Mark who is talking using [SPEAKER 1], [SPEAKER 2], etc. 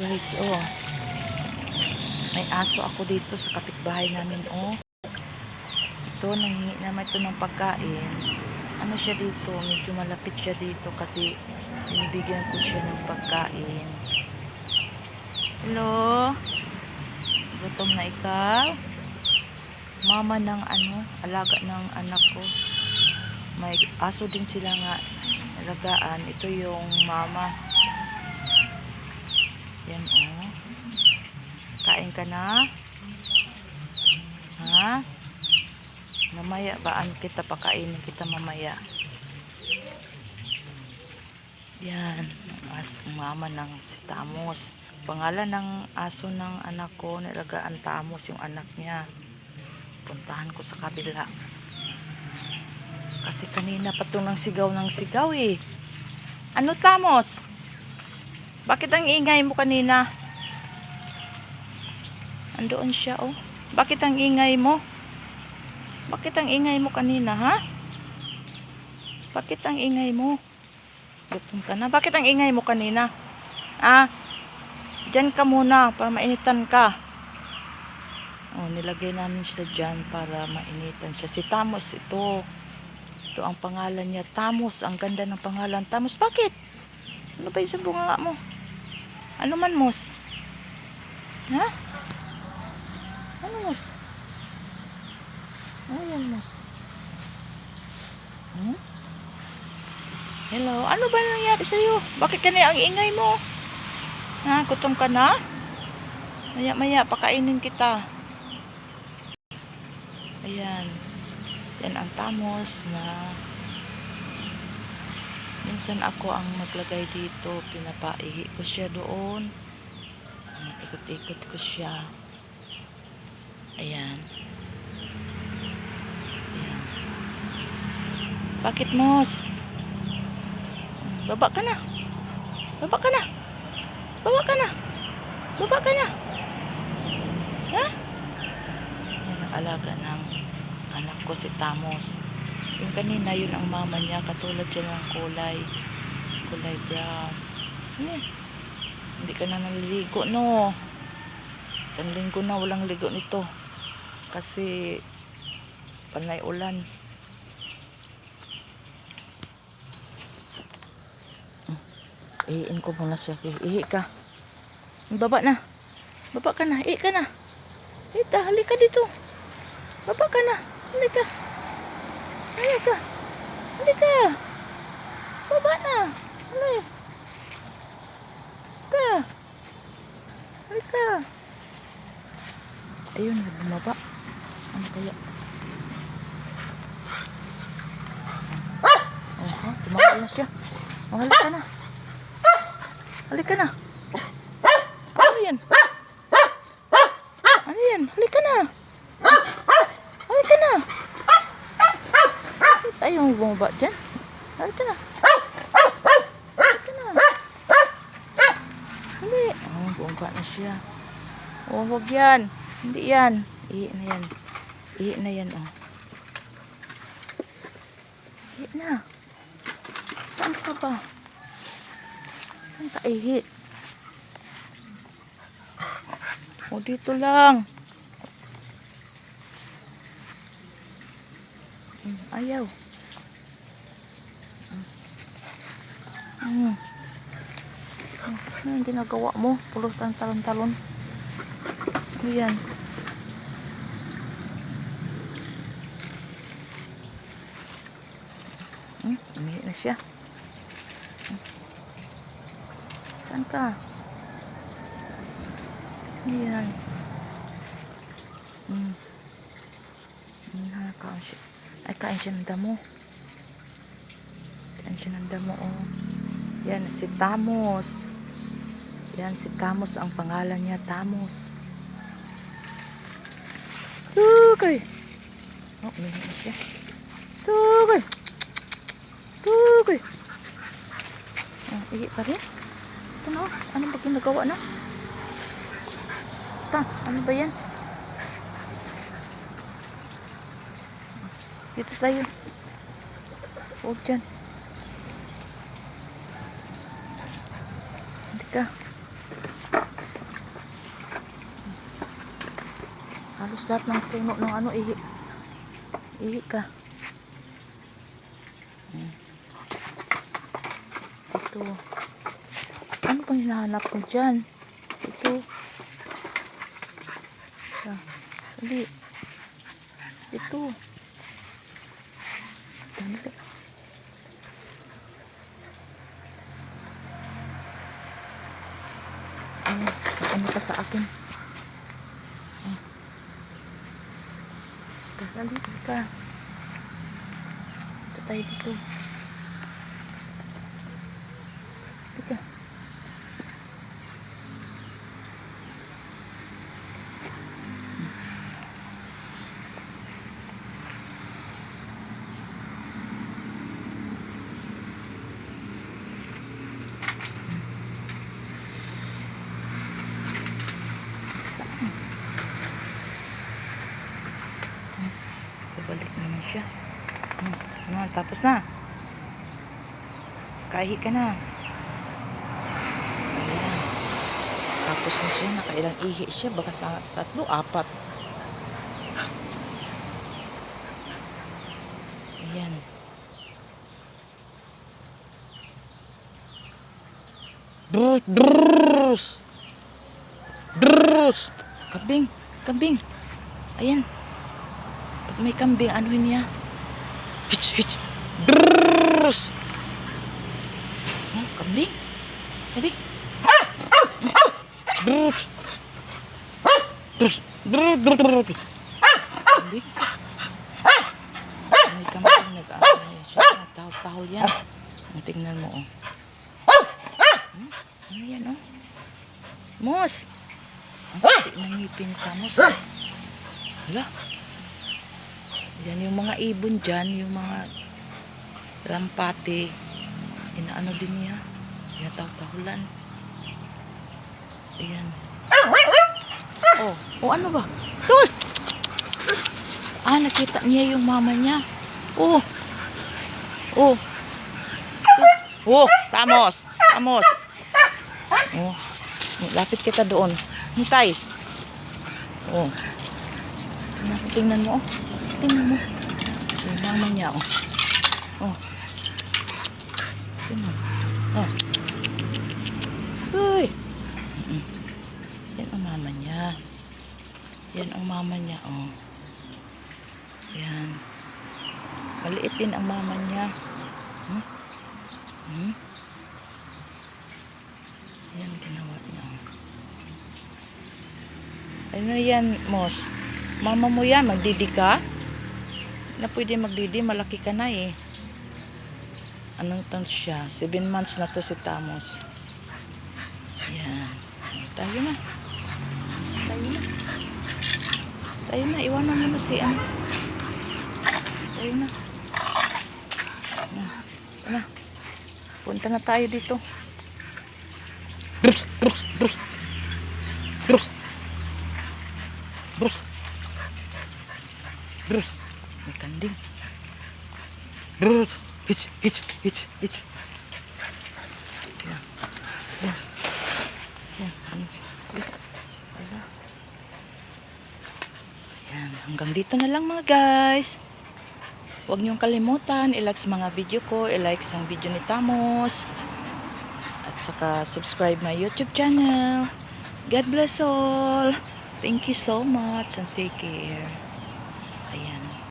[SPEAKER 1] Guys, oh. May aso ako dito sa kapitbahay namin, oh. Ito, nanghingi naman ito ng pagkain. Ano siya dito? Medyo malapit siya dito kasi binibigyan ko siya ng pagkain. Hello? Gutom na ikaw? Mama ng ano, alaga ng anak ko. May aso din sila nga alagaan. Ito yung mama. Yan oh. Kain ka na? Ha? Mamaya baan kita pakainin kita mamaya. Yan, as mama ng si Tamos. Pangalan ng aso ng anak ko, nilagaan Tamos yung anak niya. Puntahan ko sa kabila. Kasi kanina pa itong sigaw ng sigaw eh. Ano Tamos? Bakit ang ingay mo kanina? Andoon siya oh. Bakit ang ingay mo? Bakit ang ingay mo kanina ha? Bakit ang ingay mo? Gutom ka na. Bakit ang ingay mo kanina? Ah, Diyan ka muna para mainitan ka. Oh, nilagay namin siya dyan para mainitan siya. Si Tamos ito. Ito ang pangalan niya. Tamos. Ang ganda ng pangalan. Tamos, bakit? Ano ba yung bunga mo? Ano man, Mos? Ha? Ano, Mos? Ano yan, Mos? Hmm? Hello? Ano ba nangyari sa'yo? Bakit kanya ang ingay mo? Ha? Gutom ka na? Maya maya, pakainin kita. Ayan. Yan ang tamos na minsan ako ang maglagay dito. Pinapaihi ko siya doon. Ikot-ikot ko siya. Ayan. Ayan. Bakit, Mos? Baba ka na. Baba ka na. Baba ka na. Baba ka na. Ha? Yan alaga ng anak ko si Tamos. Yung kanina, yun ang mama niya. Katulad siya ng kulay. Kulay brown. Yan. Hindi ka na naliligo, no? Isang linggo na walang ligo nito. Kasi panay ulan. Ihiin ko muna siya. Ihi ka. Baba na. Baba ka na. Ihi ka na. Ita, halika dito. Baba ka na. Halika. Halika. Halika. Baba na. Halika. Halika. Ayun, bumaba. Ano kaya? Oh, tumakal na siya. Oh, halika na. Halika na. Ano yan? Ano yan? Halika na. Halika na. Bakit ayaw mo bumaba dyan? Halika na. Halika na. Hali. Oh, bumaba na siya. Oh, wag yan. Hindi yan. Ihi na yan. Ihi na yan, oh. Ihi na. Saan ka ba? Saan ka ihi? O, dito lang. Hmm, Ayaw. Hmm. Ano yung ginagawa mo? Ng talon-talon. Ano yan? Hmm, umihi na siya. Saan ka? Ayan. Hmm. Hmm, nakakain siya. Ay, kain siya ng damo. Kain siya ng damo, oh. Yan, si Tamos. Yan, si Tamos. Ang pangalan niya, Tamos. Tugay! Oh, umihi na siya. Tugay! Uy! Ah, pa rin. Ito na, oh. ano ba yung nagawa na? Ito, ano ba yan? Dito tayo. Huwag dyan. Hindi ka. Halos lahat ng puno ng ano, ihi. Ihi ka. Hmm. Ito. Ano pang hinahanap mo dyan? Ito. Ah, Dali. Ito. Dali. Ay, ano ka sa akin? Dali, dali ka. Ito tayo dito. Dali ka. Hmm, Babalik naman siya. Hmm, ano, tapos na. Kahi ka na. Ayan. Tapos na siya. Nakailang ihi siya. Baka ta- tatlo, apat. Ayan. Drus, Drus! Kambing! Kambing! Ayan. Pag may kambing, ano niya? Hits! Hits! Drus! Oh, kambing! Kambing! Drus! Drus! Drus! Kambing! May kambing nag-ano siya. Tahol-tahol yan. Tingnan mo, oh. Hmm? Ano yan, oh? Mos! Ang puti ng ngipin ka, Mos. Hala. Yan yung mga ibon dyan, yung mga lampate. Inaano din niya. Tinataw-tahulan. Ayan. Oh, oh ano ba? Tol! Ah, nakita niya yung mama niya. Oh. Oh. Oh, tamos. Tamos. Oh. Lapit kita doon. Hintay. Oh. Tingnan, tingnan mo. Oh. Tingnan mo. Yung mama niya. Oh. Oh. Tingnan. Oh. Uy. Yan ang mama niya. Yan ang mama niya. Oh. Yan. Maliit din ang mama niya. Hmm? Hmm? Yan ginawa. Ano yan, Mos? Mama mo yan, magdidi ka? Na pwede magdidi, malaki ka na eh. Anong taon siya? Seven months na to si Tamos. Yan. Tayo na. Tayo na. Tayo na. Iwanan mo na si ano. Tayo na. Na. na. Punta na tayo dito. Bruce, Bruce, Bruce. Bruce. Bruce. Bruce. May kanding. Bruce. Hitch, hitch, hitch, hitch. Yan. Yan. Yan. Hanggang dito na lang mga guys. Huwag niyong kalimutan, i-like sa mga video ko, i-like sa video ni Tamos. At saka subscribe my YouTube channel. God bless all. Thank you so much and take care.